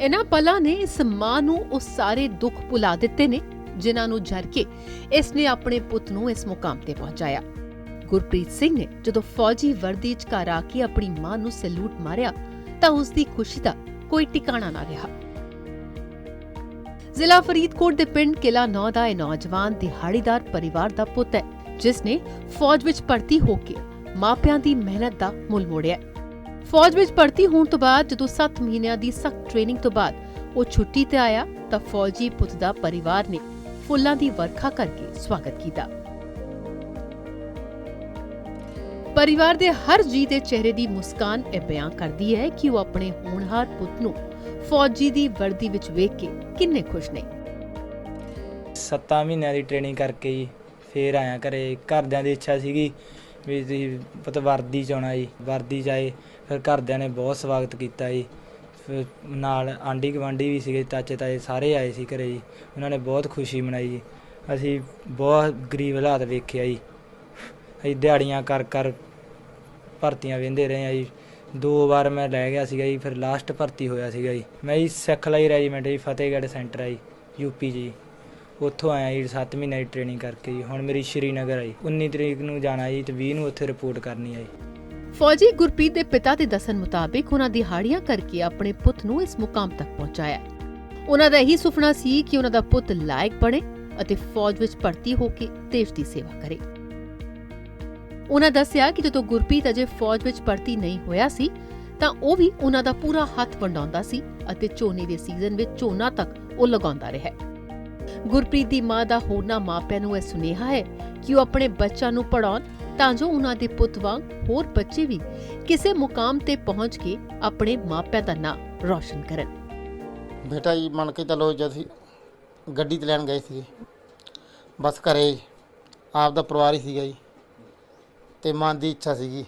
ਇਹਨਾਂ ਪਲਾਂ ਨੇ ਇਸ ਮਾਂ ਨੂੰ ਉਹ ਸਾਰੇ ਦੁੱਖ ਭੁਲਾ ਦਿੱਤੇ ਨੇ, ਜਿਨ੍ਹਾਂ ਨੂੰ ਜਰ ਕੇ ਇਸ ਨੇ ਆਪਣੇ ਪੁੱਤ ਨੂੰ ਇਸ ਮੁਕਾਮ ਤੇ ਪਹੁੰਚਾਇਆ। ਗੁਰਪ੍ਰੀਤ ਸਿੰਘ ਨੇ ਜਦੋਂ ਫੌਜੀ ਵਰਦੀ 'ਚ ਘਰ ਆ ਕੇ ਆਪਣੀ ਮਾਂ ਨੂੰ ਸੈਲੂਟ ਮਾਰਿਆ, ਤਾਂ ਉਸ ਦੀ ਖੁਸ਼ੀ ਦਾ ਕੋਈ ਟਿਕਾਣਾ ਨਾ ਰਿਹਾ। ਜ਼ਿਲ੍ਹਾ ਫਰੀਦਕੋਟ ਦੇ ਪਿੰਡ ਕਿਲਾ ਨੌ ਦਾ ਇਹ ਨੌਜਵਾਨ ਦਿਹਾੜੀਦਾਰ ਪਰਿਵਾਰ ਦਾ ਪੁੱਤ ਹੈ, ਜਿਸ ਨੇ ਫੌਜ ਵਿੱਚ ਭਰਤੀ ਹੋ ਕੇ ਮਾਪਿਆਂ ਦੀ ਮਿਹਨਤ ਦਾ ਮੁੱਲ ਮੋੜਿਆ ਫੌਜ ਵਿੱਚ ਭਰਤੀ ਹੋਣ ਤੋਂ ਬਾਅਦ, ਜਦੋਂ 7 ਮਹੀਨਿਆਂ ਦੀ ਸਖਤ ਟ੍ਰੇਨਿੰਗ ਤੋਂ ਬਾਅਦ ਉਹ ਛੁੱਟੀ ਤੇ ਆਇਆ, ਤਾਂ ਫੌਜੀ ਪੁੱਤ ਦਾ ਪਰਿਵਾਰ ਨੇ ਫੁੱਲਾਂ ਦੀ ਵਰਖਾ ਕਰਕੇ ਸਵਾਗਤ ਕੀਤਾ। ਪਰਿਵਾਰ ਦੇ ਹਰ ਜੀ ਦੇ ਚਿਹਰੇ ਦੀ ਮੁਸਕਾਨ ਇਹ ਬਿਆਨ ਕਰਦੀ ਹੈ ਕਿ ਉਹ ਆਪਣੇ ਹੋਣਹਾਰ ਪੁੱਤ ਨੂੰ ਫੌਜੀ ਦੀ ਵਰਦੀ ਵਿੱਚ ਵੇਖ ਕੇ ਕਿੰਨੇ ਖੁਸ਼ ਨੇ। ਸੱਤਾਂ ਮਹੀਨਿਆਂ ਦੀ ਟ੍ਰੇਨਿੰਗ ਕਰਕੇ ਜੀ ਫੇਰ ਆਇਆ ਘਰੇ। ਘਰਦਿਆਂ ਦੀ ਇੱਛਾ ਸੀਗੀ ਵੀ ਤੁਸੀਂ ਪਤਾ ਵਰਦੀ ਚ ਆਉਣਾ ਜੀ, ਵਰਦੀ ਚ ਆਏ, ਫਿਰ ਘਰਦਿਆਂ ਨੇ ਬਹੁਤ ਸਵਾਗਤ ਕੀਤਾ ਜੀ। ਫਿਰ ਨਾਲ ਆਂਢੀ ਗੁਆਂਢੀ ਵੀ ਸੀਗੇ, ਚਾਚੇ ਤਾਏ ਸਾਰੇ ਆਏ ਸੀ ਘਰੇ ਜੀ। ਉਹਨਾਂ ਨੇ ਬਹੁਤ ਖੁਸ਼ੀ ਮਨਾਈ ਜੀ। ਅਸੀਂ ਬਹੁਤ ਗਰੀਬ ਹਾਲਾਤ ਵੇਖਿਆ ਜੀ। ਅਸੀਂ ਦਿਹਾੜੀਆਂ ਕਰ ਕਰ ਭਰਤੀਆਂ ਵੇਂਦੇ ਰਹੇ ਆ ਜੀ। ਦੋ ਵਾਰ ਮੈਂ ਲੈ ਗਿਆ ਸੀਗਾ ਜੀ, ਫਿਰ ਲਾਸਟ ਭਰਤੀ ਹੋਇਆ ਸੀਗਾ ਜੀ। ਮੈਂ ਜੀ ਸਿੱਖਲਾਈ ਰੈਜੀਮੈਂਟ ਜੀ, ਫਤਿਹਗੜ੍ਹ ਸੈਂਟਰ ਆ ਜੀ ਯੂਪੀ ਜੀ। ਉੱਥੋਂ ਆਇਆ ਜੀ 7 ਮਹੀਨੇ ਦੀ ਟ੍ਰੇਨਿੰਗ ਕਰਕੇ ਜੀ। ਹੁਣ ਮੇਰੀ ਸ਼੍ਰੀਨਗਰ ਆ 19 ਤਰੀਕ ਨੂੰ ਜਾਣਾ ਜੀ ਤੇ 20 ਨੂੰ ਉੱਥੇ ਰਿਪੋਰਟ ਕਰਨੀ ਆ ਫੌਜੀ ਗੁਰਪ੍ਰੀਤ ਦੇ ਪਿਤਾ ਦੇ ਦੱਸਣ ਮੁਤਾਬਿਕ ਉਹਨਾਂ ਦਿਹਾੜੀਆਂ ਕਰਕੇ ਆਪਣੇ ਪੁੱਤ ਨੂੰ ਇਸ ਮੁਕਾਮ ਤੱਕ ਪਹੁੰਚਾਇਆ। ਉਹਨਾਂ ਦਾ ਇਹੀ ਸੁਪਨਾ ਸੀ ਕਿ ਉਹਨਾਂ ਦਾ ਪੁੱਤ ਲਾਇਕ ਬਣੇ ਅਤੇ ਫੌਜ ਵਿੱਚ ਭਰਤੀ ਹੋ ਕੇ ਦੇਸ਼ ਦੀ ਸੇਵਾ ਕਰੇ। ਉਹਨਾਂ ਦੱਸਿਆ ਕਿ ਜਦੋਂ ਗੁਰਪ੍ਰੀਤ ਅਜੇ ਫੌਜ ਵਿੱਚ ਭਰਤੀ ਨਹੀਂ ਹੋਇਆ ਸੀ, ਤਾਂ ਉਹ ਵੀ ਉਹਨਾਂ ਦਾ ਪੂਰਾ ਹੱਥ ਵੰਡਾਉਂਦਾ ਸੀ ਅਤੇ ਝੋਨੇ ਦੇ ਸੀਜ਼ਨ ਵਿੱਚ ਝੋਨਾ ਤੱਕ ਉਹ ਲਗਾਉਂਦਾ ਰਿਹਾ। ਗੁਰਪ੍ਰੀਤ ਦੀ ਮਾਂ ਦਾ ਹੋਰਨਾਂ ਮਾਪਿਆਂ ਨੂੰ ਇਹ ਸੁਨੇਹਾ ਹੈ ਕਿ ਉਹ ਆਪਣੇ ਬੱਚਿਆਂ ਨੂੰ ਪੜਾਉਣ ਤਾਂ ਜੋ ਉਹਨਾਂ ਦੇ ਪੁੱਤ ਵਾਂਗ ਹੋਰ ਬੱਚੇ ਵੀ ਕਿਸੇ ਮੁਕਾਮ ਤੇ ਪਹੁੰਚ ਕੇ ਆਪਣੇ ਮਾਪਿਆਂ ਦਾ ਨਾਂ ਰੌਸ਼ਨ ਕਰਨ। ਬੇਟਾ ਜੀ ਮੰਨ ਕੇ ਚੱਲੋ ਜਦ ਅਸੀਂ ਗੱਡੀ ਤੇ ਲੈਣ ਗਏ ਸੀ ਬਸ ਘਰੇ ਆਪ ਦਾ ਪਰਿਵਾਰ ਹੀ ਸੀਗਾ ਜੀ। ਤੇ ਮਨ ਦੀ ਇੱਛਾ ਸੀਗੀ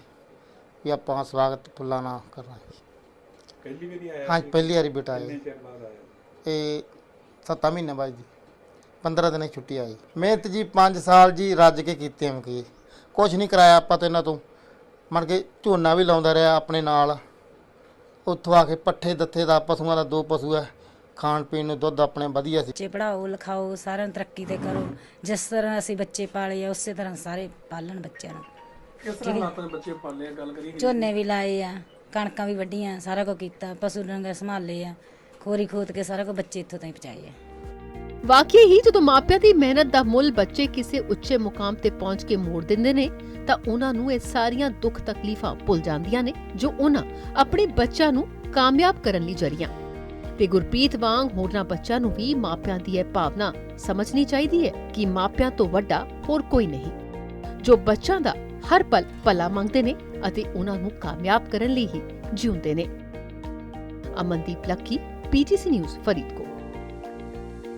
ਵੀ ਆਪਾਂ ਸਵਾਗਤ ਫੁੱਲਾਂ ਨਾਲ ਕਰਨਾ ਪਹਿਲੀ ਵਾਰੀ ਆਇਆ ਹਾਂਜੀ ਪਹਿਲੀ ਵਾਰੀ ਬੇਟਾ ਆਇਆ। ਇਹ 7 ਮਹੀਨੇ ਬਾਅਦ ਜੀ। 15 ਦਿਨਾਂ ਦੀ ਛੁੱਟੀ ਆਈ। ਮਿਹਨਤ ਜੀ 5 ਸਾਲ ਜੀ ਰੱਜ ਕੇ ਕੀਤੇ ਹਮ ਕੀ ਕੁਝ ਨਹੀਂ ਕਰਾਇਆ ਆਪਾਂ ਤੇ ਇਹਨਾਂ ਤੋਂ। ਮੰਨ ਕੇ ਝੋਨਾ ਵੀ ਲਾਉਂਦਾ ਰਿਹਾ ਆਪਣੇ ਨਾਲ। ਉੱਥੋਂ ਆ ਕੇ ਪੱਠੇ ਦੱਥੇ ਦਾ ਪਸ਼ੂਆਂ ਦਾ ਦੋ ਪਸ਼ੂ ਹੈ ਖਾਣ ਪੀਣ ਨੂੰ ਦੁੱਧ ਆਪਣੇ ਵਧੀਆ ਸੀ। ਬੱਚੇ ਪੜਾਓ ਲਿਖਾਓ ਸਾਰਿਆਂ ਨੂੰ ਤਰੱਕੀ ਤੇ ਕਰੋ। ਜਿਸ ਤਰ੍ਹਾਂ ਅਸੀਂ ਬੱਚੇ ਪਾਲੇ ਆ ਉਸੇ ਤਰ੍ਹਾਂ ਸਾਰੇ ਪਾਲਣ ਬੱਚਿਆਂ ਨੂੰ। ਕਿਸ ਤਰ੍ਹਾਂ ਹਾਲਾਤਾਂ ਦੇ ਬੱਚੇ ਪਾਲੇ ਆ? ਗੱਲ ਕਰੀਏ ਝੋਨੇ ਵੀ ਲਾਏ ਆ ਕਣਕਾਂ ਵੀ ਵੱਢੀਆਂ ਸਾਰਾ ਕੁਝ ਕੀਤਾ ਪਸ਼ੂ ਡੰਗਰ ਸੰਭਾਲੇ ਆ। ਖੋਰੀ ਖੋਤ ਕੇ ਸਾਰਾ ਕੁਝ ਬੱਚੇ ਇੱਥੋਂ ਤਾਈਂ ਪਹੁੰਚਾਏ ਆ। ਵਾਕਈ ਹੀ ਜਦੋਂ ਮਾਪਿਆਂ ਦੀ ਮਿਹਨਤ ਦਾ ਮੁੱਲ ਬੱਚੇ ਕਿਸੇ ਉੱਚੇ ਮੁਕਾਮ ਤੇ ਪਹੁੰਚ ਕੇ ਮੋੜ ਦਿੰਦੇ ਨੇ, ਤਾਂ ਉਹਨਾਂ ਨੂੰ ਇਹ ਸਾਰੀਆਂ ਦੁੱਖ ਤਕਲੀਫਾਂ ਭੁੱਲ ਜਾਂਦੀਆਂ ਨੇ, ਜੋ ਉਹਨਾਂ ਆਪਣੇ ਬੱਚਿਆਂ ਨੂੰ ਕਾਮਯਾਬ ਕਰਨ ਲਈ ਜਰੀਆਂ ਤੇ ਗੁਰਪ੍ਰੀਤ ਵਾਂਗ ਹੋਰਨਾਂ ਬੱਚਿਆਂ ਨੂੰ ਵੀ ਮਾਪਿਆਂ ਦੀ ਇਹ ਭਾਵਨਾ ਸਮਝਣੀ ਚਾਹੀਦੀ ਹੈ ਕਿ ਮਾਪਿਆਂ ਤੋਂ ਵੱਡਾ ਹੋਰ ਕੋਈ ਨਹੀਂ। ਜੋ ਬੱਚਿਆਂ ਦਾ ਹਰ ਪਲ ਭਲਾ ਮੰਗਦੇ ਨੇ ਅਤੇ ਉਹਨਾਂ ਨੂੰ ਕਾਮਯਾਬ ਕਰਨ ਲਈ ਹੀ ਜਿਉਂਦੇ ਨੇ। Amandeep Lucky, PTC news, Faridkot.